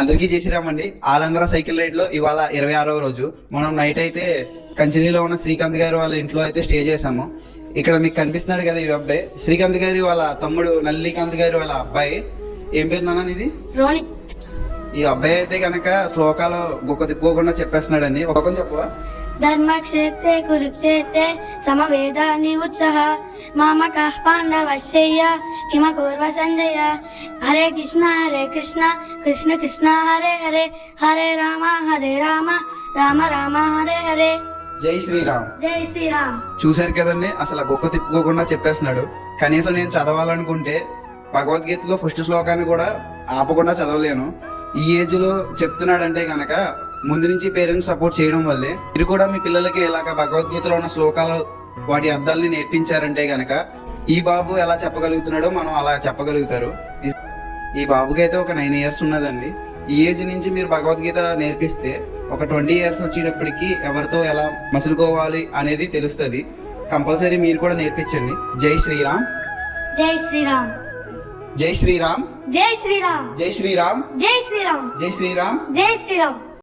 అందరికీ చేసిరామండి ఆలంధ్ర సైకిల్ రైడ్లో ఇవాళ ఇరవై ఆరవ రోజు. మనం నైట్ అయితే కంచిలీలో ఉన్న శ్రీకాంత్ గారు వాళ్ళ ఇంట్లో అయితే స్టే చేసాము ఇక్కడ మీకు కనిపిస్తున్నాడు కదా ఈ అబ్బాయి శ్రీకాంత్ గారి వాళ్ళ తమ్ముడు నల్లికాంత్ గారి వాళ్ళ అబ్బాయి. ఏం పేరు నాన్న ఇది ఈ అబ్బాయి అయితే కనుక శ్లోకాలు గొక్క తిప్పుకోకుండా చెప్పేస్తున్నాడండి. ఒక చెప్పవా? ధర్మక్షేత్రే కురుక్షేత్రే సమవేదాని ఉత్సహ మామక పాండవశ్చయ్య హిమ కూర్వ సంజయ హరే కృష్ణ హరే కృష్ణ కృష్ణ కృష్ణ హరే హరే హరే రామ హరే రామ రామ రామ హరే హరే జై శ్రీరామ్ జై శ్రీరామ్ చూశారు కదండి అసలు గొప్ప తిప్పుకోకుండా చెప్పేస్తున్నాడు కనీసం నేను చదవాలనుకుంటే భగవద్గీతలో ఫస్ట్ శ్లోకాన్ని కూడా ఆపకుండా చదవలేను ఈ ఏజ్లో చెప్తున్నాడంటే గనక ముందు నుంచి పేరెంట్స్ సపోర్ట్ చేయడం వల్లే. మీరు కూడా మీ పిల్లలకి ఇలాగ భగవద్గీతలో ఉన్న శ్లోకాలు వాటి అర్థాలని నేర్పించారంటే గనక ఈ బాబు ఎలా చెప్పగలుగుతున్నాడో మనం అలా చెప్పగలుగుతారు. ఈ- ఈ బాబుకి అయితే ఒక నైన్ ఇయర్స్ ఉన్నదండి. ఈ ఏజ్ నుంచి మీరు భగవద్గీత నేర్పిస్తే ఒక ట్వంటీ ఇయర్స్ వచ్చేటప్పటికి ఎవరితో ఎలా మసులుకోవాలి అనేది తెలుస్తుంది. కంపల్సరీ మీరు కూడా నేర్పించండి. జై శ్రీరామ్. జై శ్రీరామ్. జై శ్రీరామ్. జై శ్రీరామ్. జై శ్రీరామ్. జై శ్రీరామ్. జై శ్రీరామ్. జై శ్రీరామ్.